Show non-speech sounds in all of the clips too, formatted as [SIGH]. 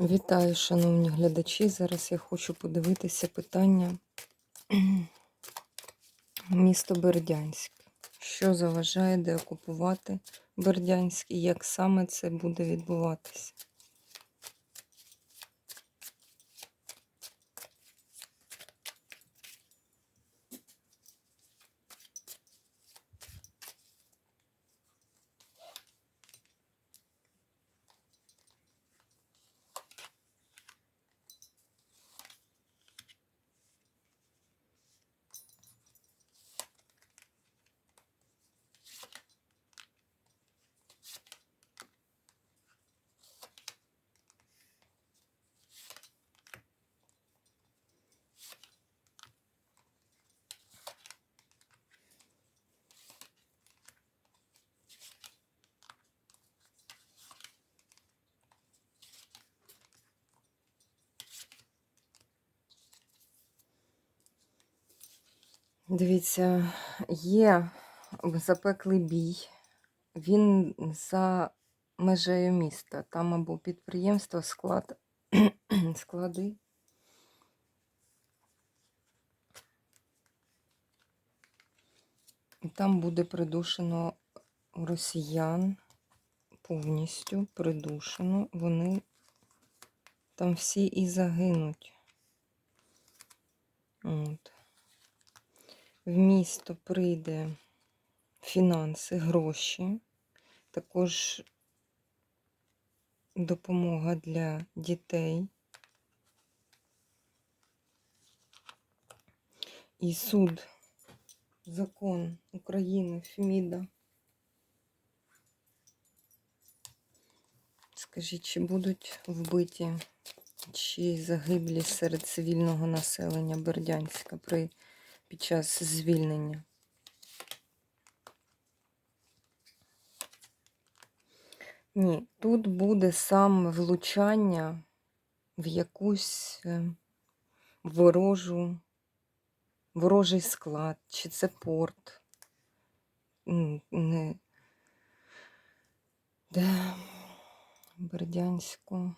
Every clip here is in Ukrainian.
Вітаю, шановні глядачі. Зараз я хочу подивитися питання [CLEARS THROAT] місто Бердянськ. Що заважає деокупувати Бердянськ і як саме це буде відбуватися? Дивіться, є запеклий бій. Він за межею міста. Там або підприємство, склад, [CLEARS THROAT] склади. І там буде придушено росіян повністю придушено. Вони там всі і загинуть. От. В місто прийде фінанси, гроші, також допомога для дітей. І суд, закон України, ФМІДа. Скажіть, чи будуть вбиті чи загиблі серед цивільного населення Бердянська при, під час звільнення? Ні, тут буде саме влучання в якусь е, ворожу, ворожий склад, чи це порт. Не, де Бердянську.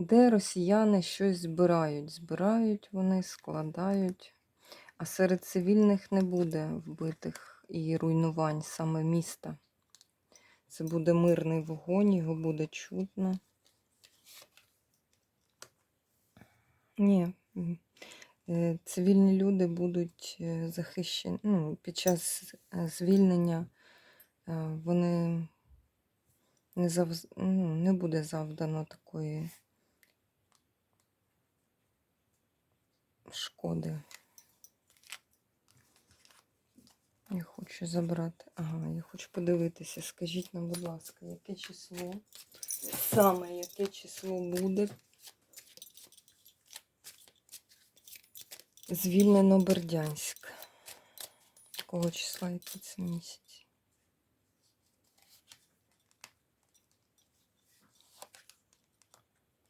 Де росіяни щось збирають. Збирають вони, складають. А серед цивільних не буде вбитих і руйнувань саме міста. Це буде мирний вогонь, його буде чутно. Ні, е, цивільні люди будуть е, захищені. Ну, під час е, звільнення вони не, завз... ну, не буде завдано такої шкоди. Я хочу забрати. Ага, я хочу подивитися. Скажіть нам, будь ласка, яке число? Саме яке число буде звільнено Бердянськ? Якого числа який це місяць?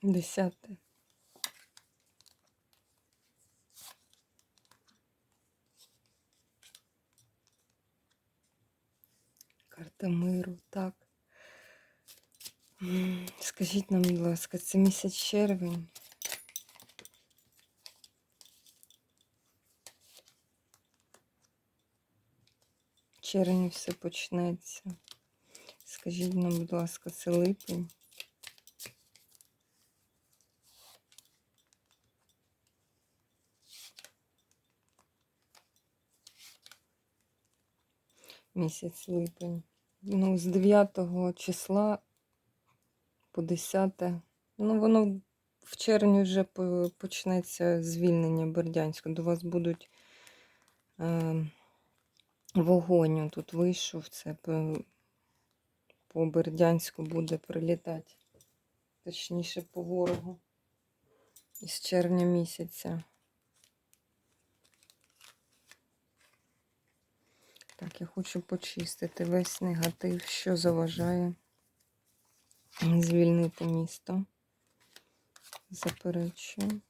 Десяте. Карта миру, так. Скажіть нам, будь ласка, це місяць червень. Червні все почнеться. Скажіть нам, будь ласка, це липень. Місяць липень. Ну, з 9 числа по 10. Ну, воно в червні вже почнеться звільнення Бердянська. До вас будуть е, вогонь. Тут вийшов, це по, по Бердянську буде прилітати. Точніше, по ворогу. Із червня місяця. Я хочу почистити весь негатив, що заважає звільнити місто. Заперечую.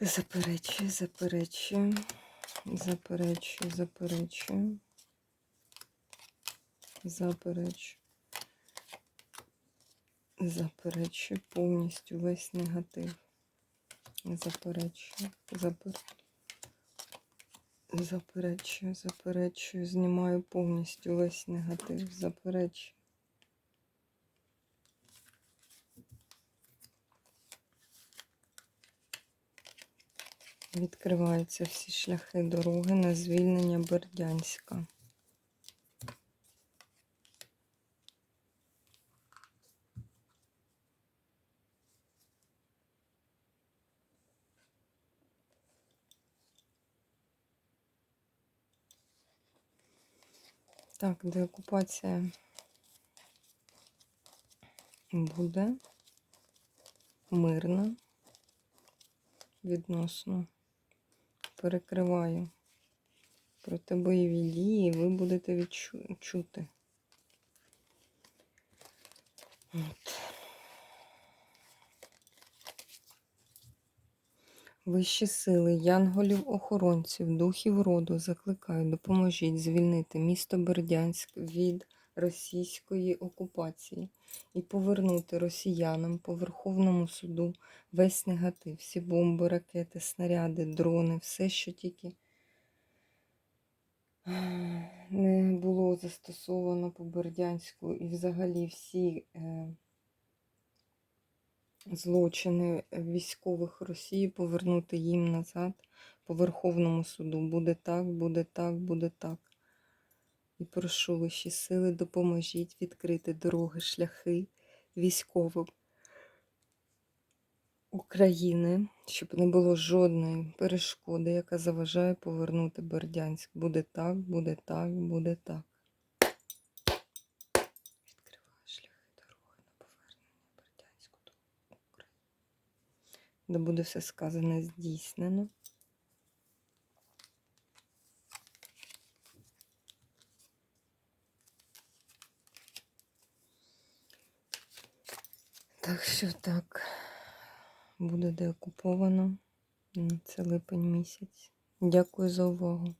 Заперечую, заперечую, заперечую, заперечую. Заперечу. Заперечую повністю весь негатив. Заперечую. Заперечую. Заперечую, заперечую, знімаю повністю весь негатив. Заперечую. Відкриваються всі шляхи дороги на звільнення Бердянська. Так, деокупація буде мирна відносно. Перекриваю проти бойові дії, ви будете відчу- От. Вищі сили, янголів-охоронців, духів роду закликаю, допоможіть звільнити місто Бердянськ від російської окупації і повернути росіянам по Верховному суду весь негатив, всі бомби, ракети, снаряди, дрони, все, що тільки не було застосовано по Бердянську і взагалі всі. Е, злочини військових Росії повернути їм назад по Верховному суду. Буде так, буде так, буде так. І прошу вищі сили, допоможіть відкрити дороги, шляхи військовим України, щоб не було жодної перешкоди, яка заважає повернути Бердянськ. Буде так, буде так, буде так. Відкриваю шляхи дороги на повернення Бердянську до України. Де буде все сказане здійснено. Так що так, буде деокуповано. на Це липень місяць. Дякую за увагу.